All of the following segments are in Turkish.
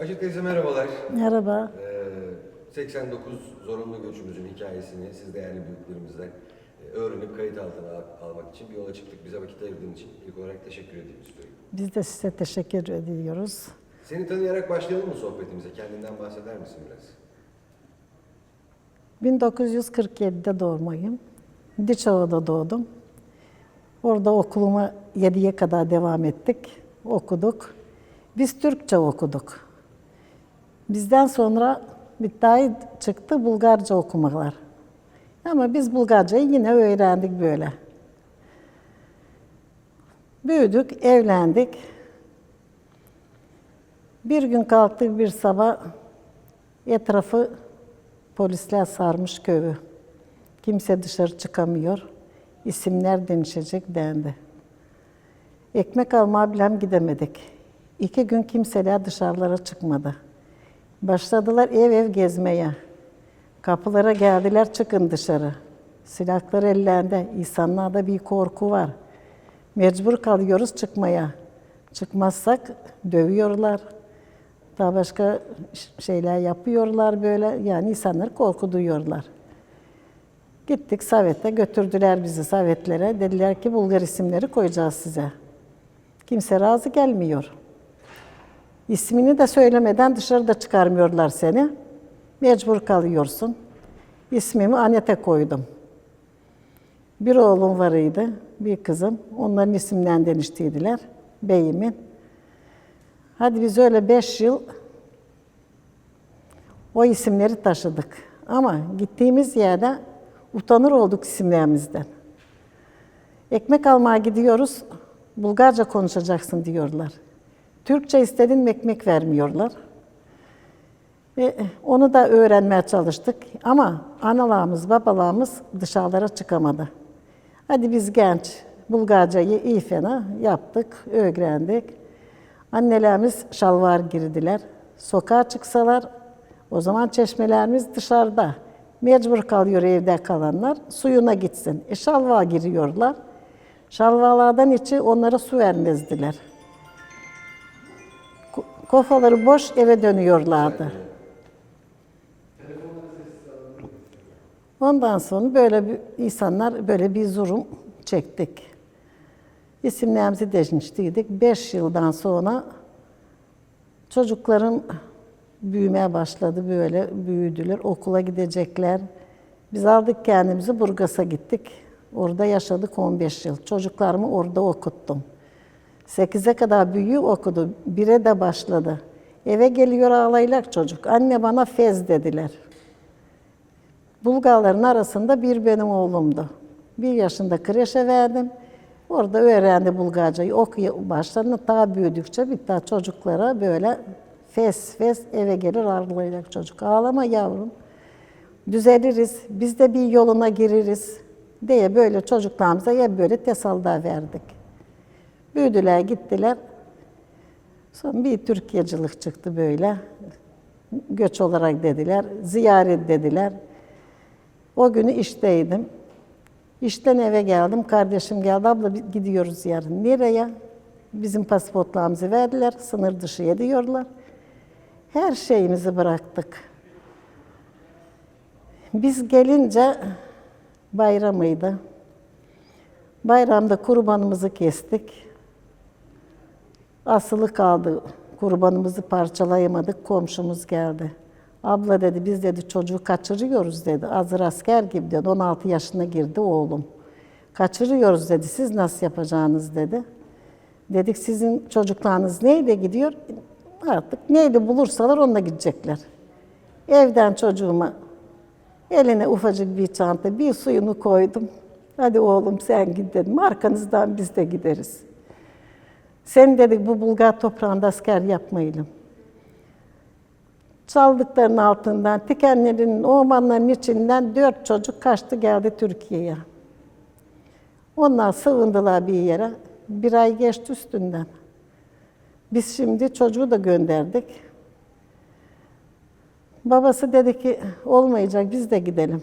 Ayşe teyze merhabalar. Merhaba. Ee, 89 zorunlu göçümüzün hikayesini siz değerli büyüklerimizden e, öğrenip kayıt altına al- almak için bir yola çıktık. Bize vakit ayırdığın için ilk olarak teşekkür istiyorum. Biz de size teşekkür ediyoruz. Seni tanıyarak başlayalım mı sohbetimize? Kendinden bahseder misin biraz? 1947'de doğmayım. Diçova'da doğdum. Orada okuluma 7'ye kadar devam ettik. Okuduk. Biz Türkçe okuduk. Bizden sonra bir daha çıktı Bulgarca okumalar. Ama biz Bulgarcayı yine öğrendik böyle. Büyüdük, evlendik. Bir gün kalktık bir sabah etrafı polisler sarmış köyü. Kimse dışarı çıkamıyor. İsimler değişecek dendi. Ekmek almaya bile gidemedik. İki gün kimseler dışarılara çıkmadı. Başladılar ev ev gezmeye. Kapılara geldiler çıkın dışarı. Silahlar ellerinde. İnsanlarda bir korku var. Mecbur kalıyoruz çıkmaya. Çıkmazsak dövüyorlar. Daha başka şeyler yapıyorlar böyle. Yani insanlar korku duyuyorlar. Gittik Savet'e götürdüler bizi Savet'lere. Dediler ki Bulgar isimleri koyacağız size. Kimse razı gelmiyor. İsmini de söylemeden dışarıda çıkarmıyorlar seni. Mecbur kalıyorsun. İsmimi Anete koydum. Bir oğlum varıydı, bir kızım. Onların isimden deniştiydiler. Beyimin. Hadi biz öyle beş yıl o isimleri taşıdık. Ama gittiğimiz yerde utanır olduk isimlerimizden. Ekmek almaya gidiyoruz, Bulgarca konuşacaksın diyorlar. Türkçe istedin mi ekmek vermiyorlar. Ve onu da öğrenmeye çalıştık ama analarımız, babalarımız dışarılara çıkamadı. Hadi biz genç Bulgarcayı iyi fena yaptık, öğrendik. Annelerimiz şalvar girdiler. Sokağa çıksalar o zaman çeşmelerimiz dışarıda. Mecbur kalıyor evde kalanlar. Suyuna gitsin. E şalvar giriyorlar. Şalvarlardan içi onlara su vermezdiler. Ko- Kofaları boş eve dönüyorlardı. Ondan sonra böyle bir insanlar böyle bir durum çektik. İsimlerimizi değiştirdik. Beş yıldan sonra çocuklarım büyümeye başladı böyle büyüdüler. Okula gidecekler. Biz aldık kendimizi Burgas'a gittik. Orada yaşadık 15 yıl. Çocuklarımı orada okuttum. 8'e kadar büyüğü okudu. Bire de başladı. Eve geliyor ağlaylak çocuk. Anne bana fez dediler. Bulgarların arasında bir benim oğlumdu. Bir yaşında kreşe verdim. Orada öğrendi Bulgarcayı. Okuyor başlarına ta büyüdükçe bir daha çocuklara böyle fes fes eve gelir ağlayacak çocuk. Ağlama yavrum. Düzeliriz. Biz de bir yoluna gireriz diye böyle çocuklarımıza ya böyle tesalda verdik. Büyüdüler, gittiler. Sonra bir Türkiye'cilik çıktı böyle. Göç olarak dediler, ziyaret dediler. O günü işteydim. İşten eve geldim, kardeşim geldi, abla gidiyoruz yarın. Nereye? Bizim pasaportlarımızı verdiler, sınır dışı ediyorlar. Her şeyimizi bıraktık. Biz gelince bayramıydı. Bayramda kurbanımızı kestik. Asılı kaldı. Kurbanımızı parçalayamadık. Komşumuz geldi. Abla dedi biz dedi çocuğu kaçırıyoruz dedi. Hazır asker gibi dedi. 16 yaşına girdi oğlum. Kaçırıyoruz dedi. Siz nasıl yapacağınız dedi. Dedik sizin çocuklarınız neyle gidiyor? Artık neyle bulursalar onunla gidecekler. Evden çocuğuma eline ufacık bir çanta, bir suyunu koydum. Hadi oğlum sen git dedim. Arkanızdan biz de gideriz. Sen dedik bu Bulgar toprağında asker yapmayalım. Çaldıkların altından, tikenlerin, ormanların içinden dört çocuk kaçtı geldi Türkiye'ye. Onlar sığındılar bir yere. Bir ay geçti üstünden. Biz şimdi çocuğu da gönderdik. Babası dedi ki olmayacak biz de gidelim.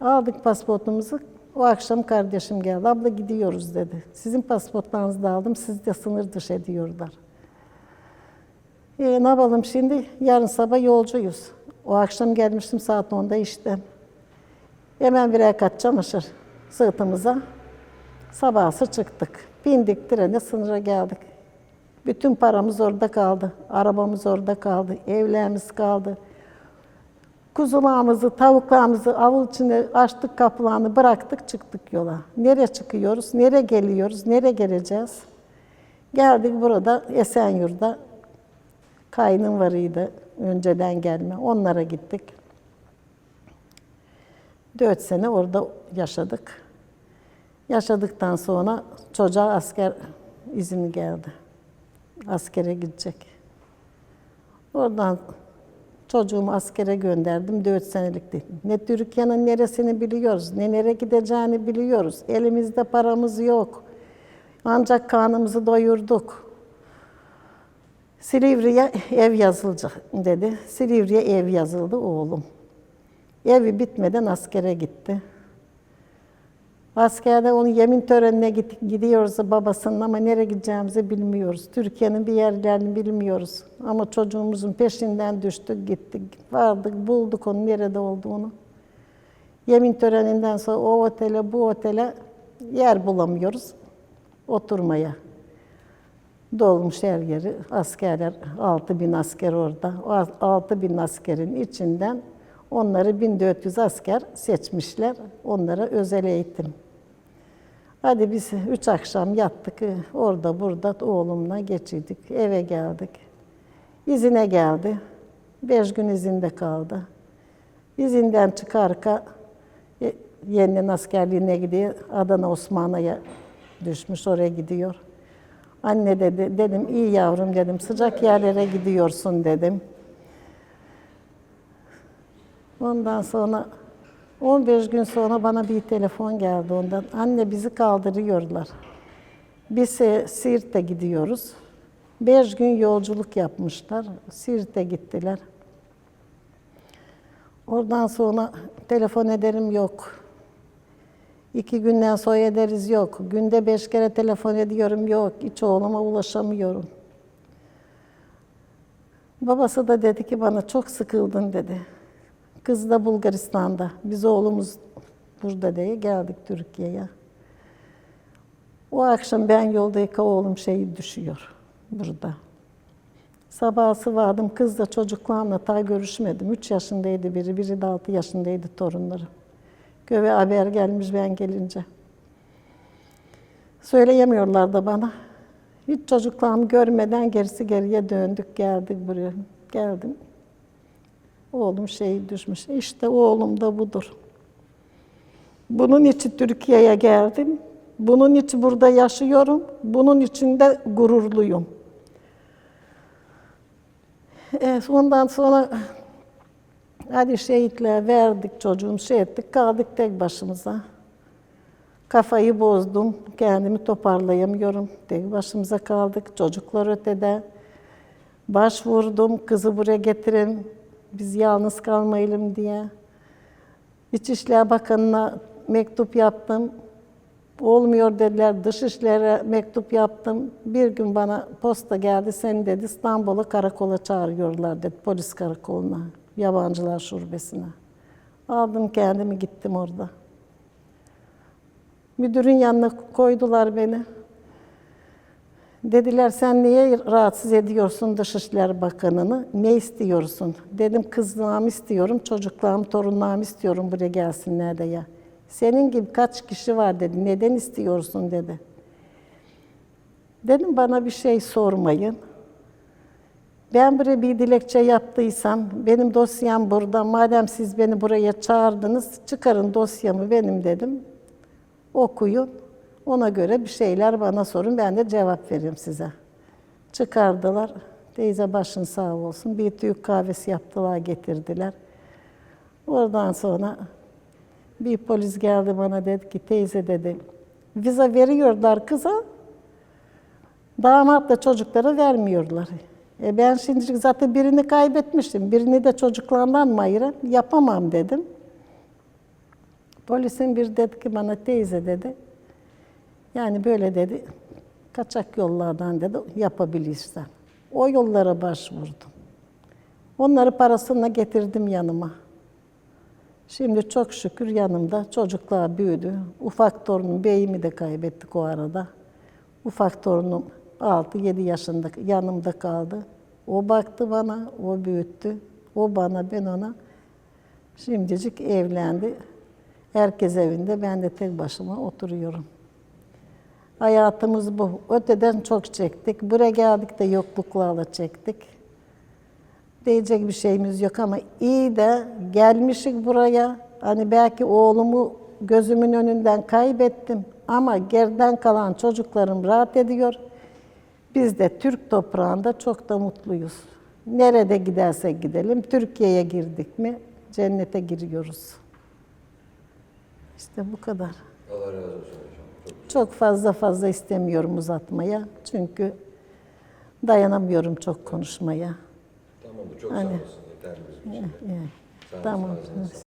Aldık pasaportumuzu. O akşam kardeşim geldi. Abla gidiyoruz dedi. Sizin pasaportlarınızı da aldım. Siz de sınır dışı ediyorlar. E, ne yapalım şimdi? Yarın sabah yolcuyuz. O akşam gelmiştim saat 10'da işten. Hemen birer kat çamaşır sırtımıza. Sabahsı çıktık. Bindik trene sınıra geldik. Bütün paramız orada kaldı. Arabamız orada kaldı. Evlerimiz kaldı. Kuzularımızı, tavuklarımızı avul içine açtık kapılarını bıraktık çıktık yola. Nereye çıkıyoruz, nereye geliyoruz, nereye geleceğiz? Geldik burada Esenyurt'ta kaynım varıydı önceden gelme. Onlara gittik. Dört sene orada yaşadık. Yaşadıktan sonra çocuğa asker izni geldi. Askere gidecek. Oradan çocuğumu askere gönderdim. Dört senelikti. Ne Türkiye'nin neresini biliyoruz, ne nereye gideceğini biliyoruz. Elimizde paramız yok. Ancak karnımızı doyurduk. Silivri'ye ev yazılacak dedi. Silivri'ye ev yazıldı oğlum. Evi bitmeden askere gitti. Askerde onun yemin törenine gidiyoruz babasının ama nereye gideceğimizi bilmiyoruz. Türkiye'nin bir yerlerini bilmiyoruz. Ama çocuğumuzun peşinden düştük, gittik. Vardık, bulduk onun nerede olduğunu. Yemin töreninden sonra o otele, bu otele yer bulamıyoruz oturmaya. Dolmuş her yeri, askerler, 6 bin asker orada. O 6 bin askerin içinden onları 1400 asker seçmişler. Onlara özel eğitim. Hadi biz üç akşam yattık, orada burada oğlumla geçirdik. Eve geldik. İzine geldi. Beş gün izinde kaldı. İzinden çıkarka e, yeniden askerliğine gidiyor. Adana Osmanlı'ya düşmüş, oraya gidiyor. Anne dedi, dedim iyi yavrum dedim, sıcak yerlere gidiyorsun dedim. Ondan sonra 15 gün sonra bana bir telefon geldi ondan. Anne bizi kaldırıyorlar. Biz e, Siirt'e gidiyoruz. 5 gün yolculuk yapmışlar. Siirt'e gittiler. Oradan sonra telefon ederim yok. İki günden sonra ederiz yok. Günde beş kere telefon ediyorum yok. Hiç oğluma ulaşamıyorum. Babası da dedi ki bana çok sıkıldın dedi. Kız da Bulgaristan'da. Biz oğlumuz burada diye geldik Türkiye'ye. O akşam ben yoldayken oğlum şeyi düşüyor burada. Sabahsı vardım kızla çocuklarla ta görüşmedim. Üç yaşındaydı biri, biri de altı yaşındaydı torunları. Göve haber gelmiş ben gelince. Söyleyemiyorlar da bana. Hiç çocuklarımı görmeden gerisi geriye döndük geldik buraya. Geldim. Oğlum şey düşmüş. İşte oğlum da budur. Bunun için Türkiye'ye geldim. Bunun için burada yaşıyorum. Bunun için de gururluyum. Evet, ondan sonra hadi şehitler verdik çocuğum şey ettik kaldık tek başımıza. Kafayı bozdum. Kendimi toparlayamıyorum. Tek başımıza kaldık. Çocuklar ötede. Başvurdum. Kızı buraya getirin. Biz yalnız kalmayalım diye. İçişleri Bakanı'na mektup yaptım. Olmuyor dediler. Dışişlere mektup yaptım. Bir gün bana posta geldi. Seni dedi İstanbul'a karakola çağırıyorlar dedi. Polis karakoluna. Yabancılar şubesine. Aldım kendimi gittim orada. Müdürün yanına koydular beni. Dediler sen niye rahatsız ediyorsun Dışişleri Bakanı'nı? Ne istiyorsun? Dedim kızlarımı istiyorum, çocuklarım, torunlarımı istiyorum buraya gelsinler de ya. Senin gibi kaç kişi var dedi. Neden istiyorsun dedi. Dedim bana bir şey sormayın. Ben buraya bir dilekçe yaptıysam, benim dosyam burada. Madem siz beni buraya çağırdınız, çıkarın dosyamı benim dedim. Okuyun. Ona göre bir şeyler bana sorun. Ben de cevap vereyim size. Çıkardılar. Teyze başın sağ olsun. Bir Türk kahvesi yaptılar, getirdiler. Oradan sonra bir polis geldi bana dedi ki teyze dedi vize veriyorlar kıza damatla çocuklara vermiyorlar. E ben şimdi zaten birini kaybetmiştim. Birini de çocuklarından ayırayım? Yapamam dedim. Polisin bir dedi ki bana teyze dedi. Yani böyle dedi. Kaçak yollardan dedi yapabilirsen. O yollara başvurdum. Onları parasına getirdim yanıma. Şimdi çok şükür yanımda çocuklar büyüdü. Ufak torunum beyimi de kaybettik o arada. Ufak torunum 6-7 yaşında yanımda kaldı. O baktı bana, o büyüttü. O bana, ben ona. Şimdicik evlendi. Herkes evinde, ben de tek başıma oturuyorum. Hayatımız bu. Öteden çok çektik. Buraya geldik de yokluklarla çektik. Diyecek bir şeyimiz yok ama iyi de gelmişik buraya. Hani belki oğlumu gözümün önünden kaybettim ama geriden kalan çocuklarım rahat ediyor. Biz de Türk toprağında çok da mutluyuz. Nerede gidersek gidelim, Türkiye'ye girdik mi cennete giriyoruz. İşte bu kadar. Allah razı olsun. Çok fazla fazla istemiyorum uzatmaya. Çünkü dayanamıyorum çok konuşmaya. tamamdır. Çok Hani- sağ olasın. Yeterli bizim için. Yani, Sağ olun, tamam. ağzınıza sağlık.